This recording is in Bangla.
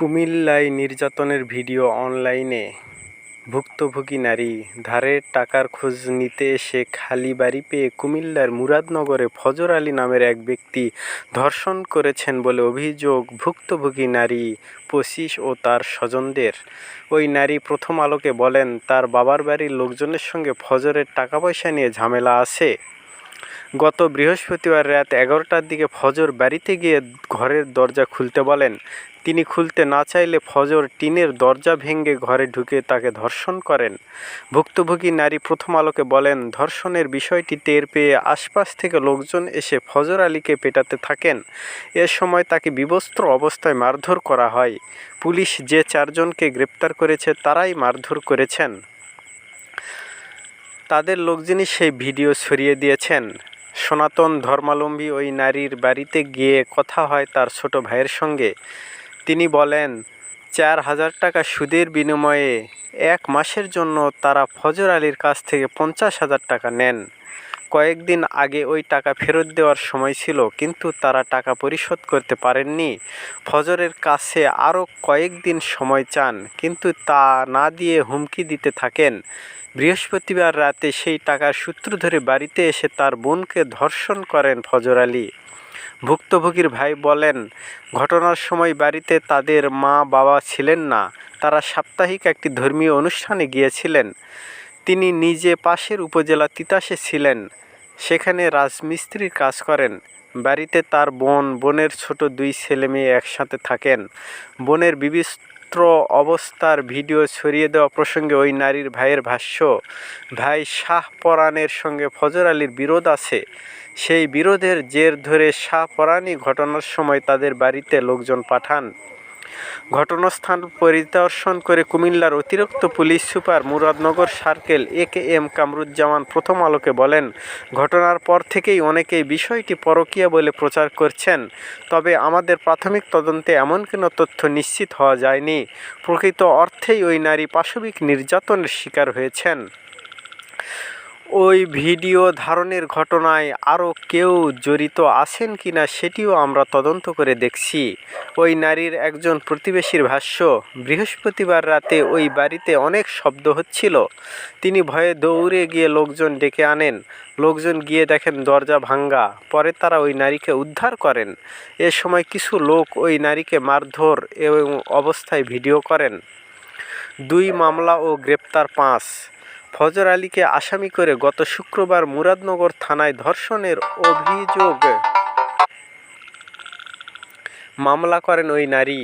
কুমিল্লায় নির্যাতনের ভিডিও অনলাইনে। ভুক্তভোগী নারী ধারের টাকার খোঁজ নিতে এসে খালি বাড়ি পেয়ে কুমিল্লার মুরাদনগরে ফজর আলী নামের এক ব্যক্তি ধর্ষণ করেছেন বলে অভিযোগ ভুক্তভোগী নারী পঁচিশ ও তার স্বজনদের। ওই নারী প্রথম আলোকে বলেন, তার বাবার বাড়ির লোকজনের সঙ্গে ফজরের টাকা পয়সা নিয়ে ঝামেলা আছে। গত বৃহস্পতিবার রাত এগারোটার দিকে ফজর বাড়িতে গিয়ে ঘরের দরজা খুলতে বলেন। তিনি খুলতে না চাইলে ফজর টিনের দরজা ভেঙে ঘরে ঢুকে তাকে ধর্ষণ করেন। ভুক্তভোগী নারী প্রথম আলোকে বলেন, ধর্ষণের বিষয়টি টের পেয়ে আশপাশ থেকে লোকজন এসে ফজর আলীকে পেটাতে থাকেন। এ সময় তাকে বিবস্ত্র অবস্থায় মারধর করা হয়। পুলিশ যে চারজনকে গ্রেপ্তার করেছে তারাই মারধর করেছেন। তাদের লোকজনই সেই ভিডিও ছড়িয়ে দিয়েছেন। সনাতন ধর্মাবলম্বী ওই নারীর বাড়িতে গিয়ে কথা হয় তার ছোট ভাইয়ের সঙ্গে। তিনি বলেন, চার হাজার টাকা সুদের বিনিময়ে এক মাসের জন্য তারা ফজর আলীর কাছ থেকে পঞ্চাশ হাজার টাকা নেন। কয়েকদিন আগে ওই টাকা ফেরত দেওয়ার সময় ছিল, কিন্তু তারা টাকা পরিশোধ করতে পারেননি। ফজরের কাছে আরও কয়েকদিন সময় চান, কিন্তু তা না দিয়ে হুমকি দিতে থাকেন। বৃহস্পতিবার রাতে সেই টাকার সূত্র ধরে বাড়িতে এসে তার বোনকে ধর্ষণ করেন ফজর আলী। ভুক্তভোগীর ভাই বলেন, ঘটনার সময় বাড়িতে তাদের মা বাবা ছিলেন না, তারা সাপ্তাহিক একটি ধর্মীয় অনুষ্ঠানে গিয়েছিলেন। তিনি নিজে পাশের উপজেলা তিতাসে ছিলেন। সেখানে রাজমিস্ত্রির কাজ করেন। বাড়িতে তার বোন, বোনের ছোট দুই ছেলে মেয়ে একসাথে থাকেন। বোনের বিবিস্ত্র অবস্থার ভিডিও ছড়িয়ে দেওয়া প্রসঙ্গে ওই নারীর ভাইয়ের ভাষ্য, ভাই, শাহ পরাণের সঙ্গে ফজর আলীর বিরোধ আছে। সেই বিরোধের জের ধরে শাহ পরাণী ঘটনার সময় তাদের বাড়িতে লোকজন পাঠান। ঘটনাস্থান পরিদর্শন করে কুমিল্লার অতিরিক্ত police super Muradnagar circle, A K M Kamruzzaman প্রথম আলোকে বলেন, ঘটনার পর থেকেই অনেকেই বিষয়টি পরকীয়া বলে প্রচার করছেন। তবে আমাদের প্রাথমিক তদন্তে এমন কোনো তথ্য নিশ্চিত হওয়া যায়নি। প্রকৃত অর্থেই ওই নারী পাশবিক নির্যাতনের শিকার হয়েছেন। ওই ভিডিও ধারণের ঘটনায় আরও কেউ জড়িত আছেন কিনা সেটিও আমরা তদন্ত করে দেখছি। ওই নারীর একজন প্রতিবেশীর ভাষ্য, বৃহস্পতিবার রাতে ওই বাড়িতে অনেক শব্দ হচ্ছিল। তিনি ভয়ে দৌড়ে গিয়ে লোকজন ডেকে আনেন। লোকজন গিয়ে দেখেন দরজা ভাঙ্গা। পরে তারা ওই নারীকে উদ্ধার করেন। এ সময় কিছু লোক ওই নারীকে মারধর এবং অবস্থায় ভিডিও করেন। দুই মামলা ও গ্রেপ্তার পাঁচ। ফজর আলীকে আসামি করে গত শুক্রবার মুরাদনগর থানায় ধর্ষণের অভিযোগ মামলা করেন ওই নারী।